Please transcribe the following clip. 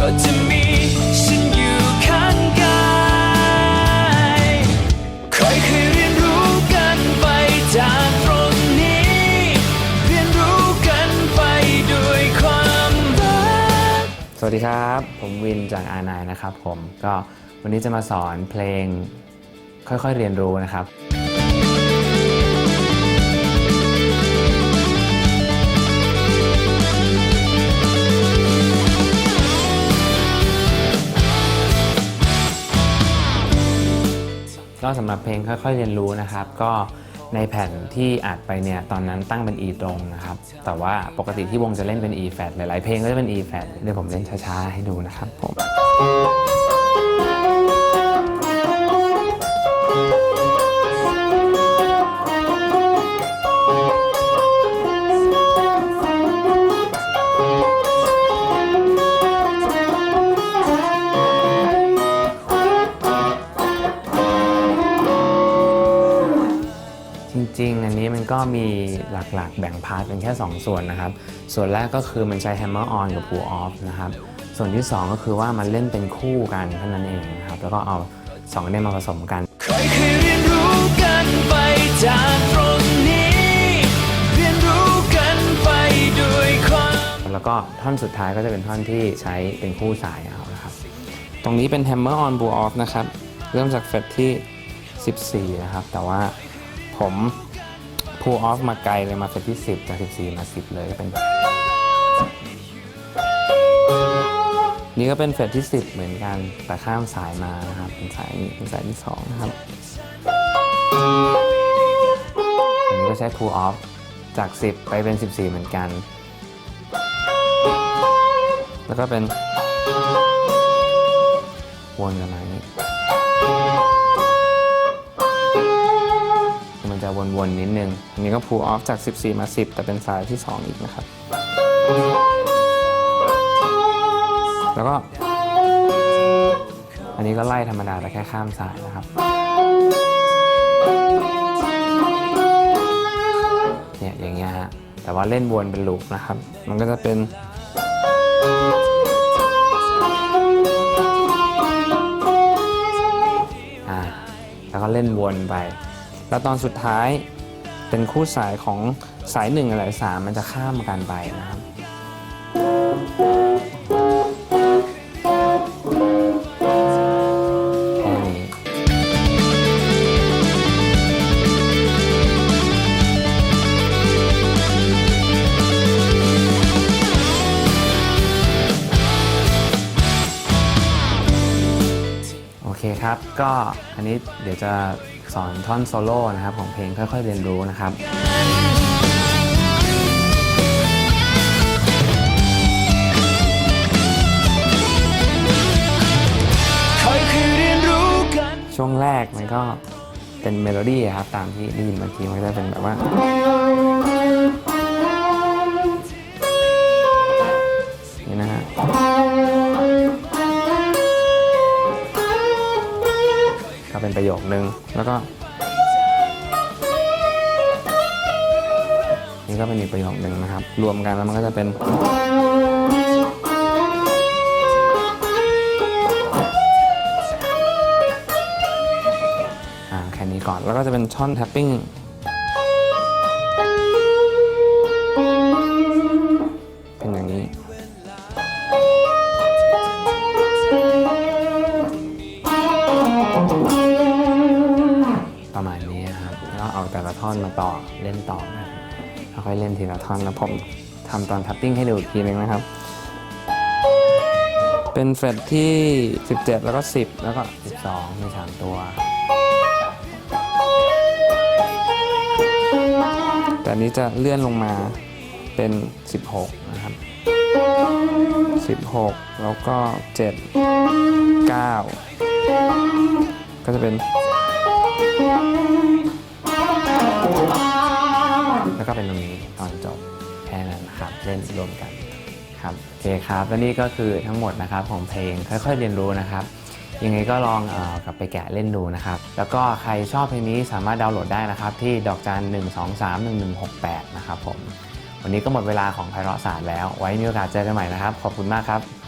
ก็จะมีฉันอยู่ข้างกายค่อยๆเรียนรู้กันไปจากตรงนี้ เรียนรู้กันไปด้วยความรัก สวัสดีครับ ผมวินจากอานายนะครับผม ก็วันนี้จะมาสอนเพลงค่อยๆเรียนรู้นะครับ ก็สำหรับเพลงค่อยๆเรียนรู้นะครับ ก็ในแผ่นที่อัดไปเนี่ยตอนนั้นตั้งเป็น E ตรงนะครับ แต่ว่าปกติที่วงจะเล่นเป็น E flat หลายๆเพลงก็จะเป็น E flat เดี๋ยวผมเล่นช้าๆให้ดูนะครับผม มันก็มีหลักๆ แบ่งพาร์ทเป็นแค่ 2 ส่วนนะครับ ส่วนแรกก็คือมันใช้ hammer on กับ pull off นะครับ ส่วนที่ 2 ก็คือว่ามันเล่นเป็นคู่กันเท่านั้นเองนะครับ แล้วก็เอา2เนี่ยมาผสมกันค่อยๆเรียนรู้กันไปจากตรงนี้ เรียนรู้กันไปด้วยความแล้วก็ท่อนสุดท้ายก็จะเป็นท่อนที่ใช้เป็นคู่สายเอานะครับ ตรงนี้เป็น hammer on pull off นะครับ เริ่มจากเฟตที่ 14 นะครับ แต่ว่าผม pull off มาไกลเลยมาเฟตที่ 10 จาก 14 มา 10 เลยก็เป็น นี่ก็เป็นเฟตที่ 10 เหมือนกัน แต่ข้ามสายมานะครับ เป็นสายนี้เป็นสายที่ 2 นะครับ อันนี้ก็ใช้ pull off จาก 10 ไปเป็น 14 เหมือนกัน แล้วก็เป็นวนกันมาอย่างนี้ จะวนๆนิดนึงอันนี้ก็ pull off จาก 14 มา 10 แต่เป็นสายที่ 2 อีกนะครับ แล้วก็ อันนี้ก็ไล่ธรรมดาแต่แค่ข้ามสายนะครับเนี่ยอย่างเงี้ยฮะแต่ว่าเล่นวนเป็นลูปนะครับ มันก็จะเป็นอ่าแล้วก็เล่นวนไป แล้วตอนสุดท้ายเป็นคู่สายของสายหนึ่งกับสายสามมันจะข้ามกันไปนะครับโอเคครับ ก็อันนี้เดี๋ยวจะ สอนท่อนโซโล่นะครับของเพลงค่อยๆเรียนรู้นะครับช่วงแรกมันก็เป็นเมโลดี้ครับ ตามที่ได้ยินเมื่อกี้มันก็จะเป็นแบบว่า นึงแล้วก็นี่ก็เป็นอีกประโยคหนึ่งนะครับ รวมกันแล้วมันก็จะเป็น อ่าแค่นี้ก่อนแล้วก็จะเป็นช่อนแท็ปปิ้ง อาแต่ละท่อนมาต่อเล่นต่อนะค,ค่อยเล่นทีละท่อนแล้วผมทำตอนท็ปปิ้งให้ดูอีกทีนึงนะครับ เป็นเฟรตที่ 17 แล้วก็ 10 แล้วก็ 12 มี 3 ตัว แต่นนี้จะเลื่อนลงมาเป็น 16 นะครับ 16 แล้วก็ 7 9 ก็จะเป็น รวมกันครับโอเคครับและนี่ก็คือทั้งหมดนะครับของเพลงค่อย ๆ เรียนรู้นะครับยังไงก็ลองเออกลับไปแกะเล่นดูนะครับ แล้วก็ใครชอบเพลงนี้สามารถดาวน์โหลดได้นะครับ ที่ดอกจัน 1 2 3 1 1 6 8 นะครับผม วันนี้ก็หมดเวลาของไพเราะศาสตร์แล้ว ไว้มีโอกาสเจอกันใหม่นะครับ ขอบคุณมากครับ